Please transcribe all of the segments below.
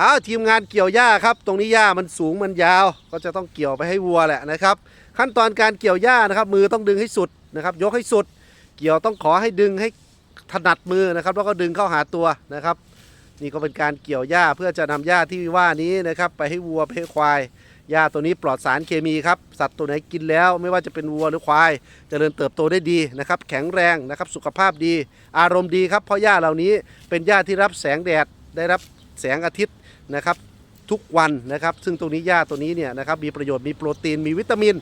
อ้าวทีมงานเกี่ยวหญ้าครับ ตรงนี้หญ้ามันสูงมันยาว ก็จะต้องเกี่ยวไปให้วัวแหละนะครับ ขั้นตอนการเกี่ยวหญ้านะครับ มือต้องดึงให้สุดนะครับ ยกให้สุด เกี่ยวต้องขอให้ดึงให้ถนัดมือนะครับ แล้วก็ดึงเข้าหาตัวนะครับ นี่ก็เป็นการเกี่ยวหญ้าเพื่อจะนำหญ้าที่ว่านี้นะครับ ไปให้วัวไปให้ควายหญ้าตัวนี้ปลอดสารเคมีครับสัตว์ตัวไหนกินแล้วไม่ว่าจะเป็นวัวหรือควายจเจริญเติบโตได้ดีนะครับ แข็งแรงนะครับสุขภาพดี อารมณ์ดีครับเพราะหญ้าเหล่านี้เป็นหญ้าที่รับแสงแดดได้รับ แสงอาทิตย์นะครับทุกวันนะครับ ซึ่งตรงนี้หญ้าตัวนี้เนี่ยนะครับมีประโยชน์มีโปรตีนมีวิตามิน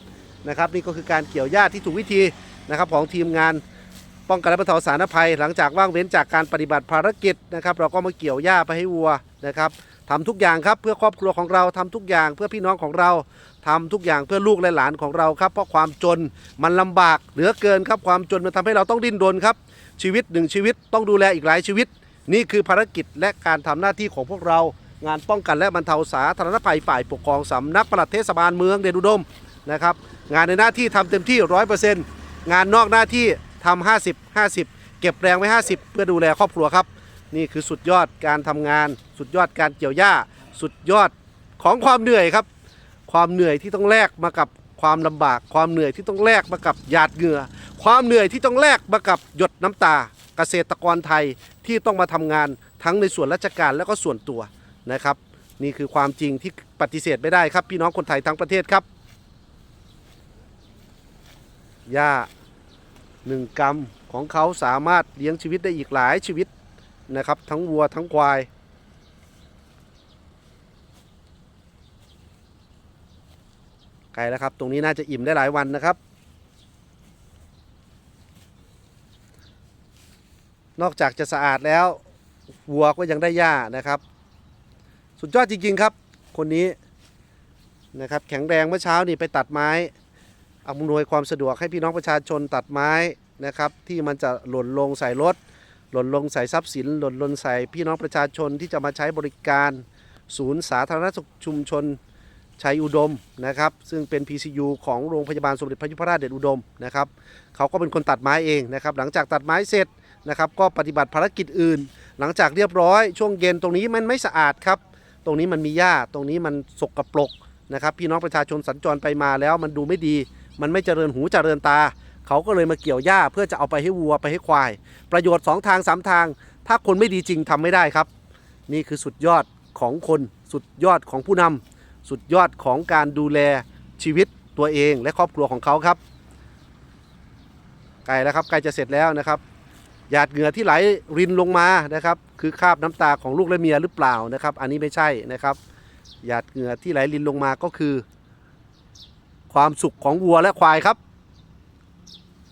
นะครับนี่ก็คือการเกี่ยวหญ้าที่ถูกวิธีนะครับของทีมงานป้องกันและบรรเทาสาธารณภัย หลังจากว่างเว้นจากการปฏิบัติภารกิจนะครับเราก็มาเกี่ยวหญ้าไปให้วัวนะครับทำทุกอย่างครับเพื่อครอบครัวของเราทำทุกอย่างเพื่อพี่น้องของเราทำทุกอย่างเพื่อลูกและหลานของเราครับเพราะความจนมันลำบากเหลือเกินครับความจนมันทำให้เราต้องดิ้นรนครับชีวิตหนึ่งชีวิตต้องดูแลอีกหลายชีวิต นี่คือภารกิจและการทำหน้าที่ของพวกเรา งานป้องกันและบรรเทาสาธารณภัยฝ่ายปกครองสำนักปลัดเทศบาลเมืองเดชอุดมนะครับงานในหน้าที่ทำเต็มที่ร้อยเปอร์เซ็นต์งานนอกหน้าที่ทำห้าสิบห้าสิบเก็บแรงไว้ 50 เพื่อดูแลครอบครัวครับ นี่คือสุดยอดการทำงาน สุดยอดการเกี่ยวหญ้า สุดยอดของความเหนื่อยครับ ความเหนื่อยที่ต้องแลกมากับความลำบาก ความเหนื่อยที่ต้องแลกมากับหยาดเหงื่อ ความเหนื่อยที่ต้องแลกมากับหยดน้ำตา เกษตรกรไทยที่ต้องมาทำงานทั้งในส่วนราชการและก็ส่วนตัวนะครับ นี่คือความจริงที่ปฏิเสธไม่ได้ครับ พี่น้องคนไทยทั้งประเทศครับหญ้าหนึ่งกรัมของเขาสามารถเลี้ยงชีวิตได้อีกหลายชีวิตนะครับ ทั้งวัวทั้งควาย ไกลแล้วครับ ตรงนี้น่าจะอิ่มได้หลายวันนะครับ นอกจากจะสะอาดแล้ววัวก็ยังได้หญ้านะครับ สุดยอดจริงๆครับ คนนี้นะครับแข็งแรงเมื่อเช้านี่ไปตัดไม้อำนวยความสะดวกให้พี่น้องประชาชนตัดไม้นะครับ ที่มันจะหล่นลงใส่รถ หล่นลงใส่ทรัพย์สิน หล่นลงใส่พี่น้องประชาชนที่จะมาใช้บริการศูนย์สาธารณสุขชุมชนชัยอุดมนะครับ ซึ่งเป็น PCU ของโรงพยาบาลสมเด็จพระยุพราชเดชอุดมนะครับเขาก็เป็นคนตัดไม้เองนะครับ หลังจากตัดไม้เสร็จ นะครับก็ปฏิบัติภารกิจอื่น หลังจากเรียบร้อยช่วงเย็นตรงนี้มันไม่สะอาดครับ ตรงนี้มันมีหญ้าตรงนี้มันสกปรกนะครับพี่น้องประชาชนสัญจรไปมาแล้วมันดูไม่ดี มันไม่เจริญหูเจริญตา เขาก็เลยมาเกี่ยวหญ้าเพื่อจะเอาไปให้วัวไปให้ควาย ประโยชน์สองทางสามทาง ถ้าคนไม่ดีจริงทำไม่ได้ครับ นี่คือสุดยอดของคนสุดยอดของผู้นำสุดยอดของการดูแลชีวิตตัวเองและครอบครัวของเขาครับใกล้แล้วครับใกล้จะเสร็จแล้วนะครับ หยาดเหงื่อที่ไหลรินลงมานะครับ คือคราบน้ำตาของลูกและเมียหรือเปล่านะครับ อันนี้ไม่ใช่นะครับหยาดเหงื่อที่ไหลรินลงมาก็คือ ความสุขของวัวและควายครับ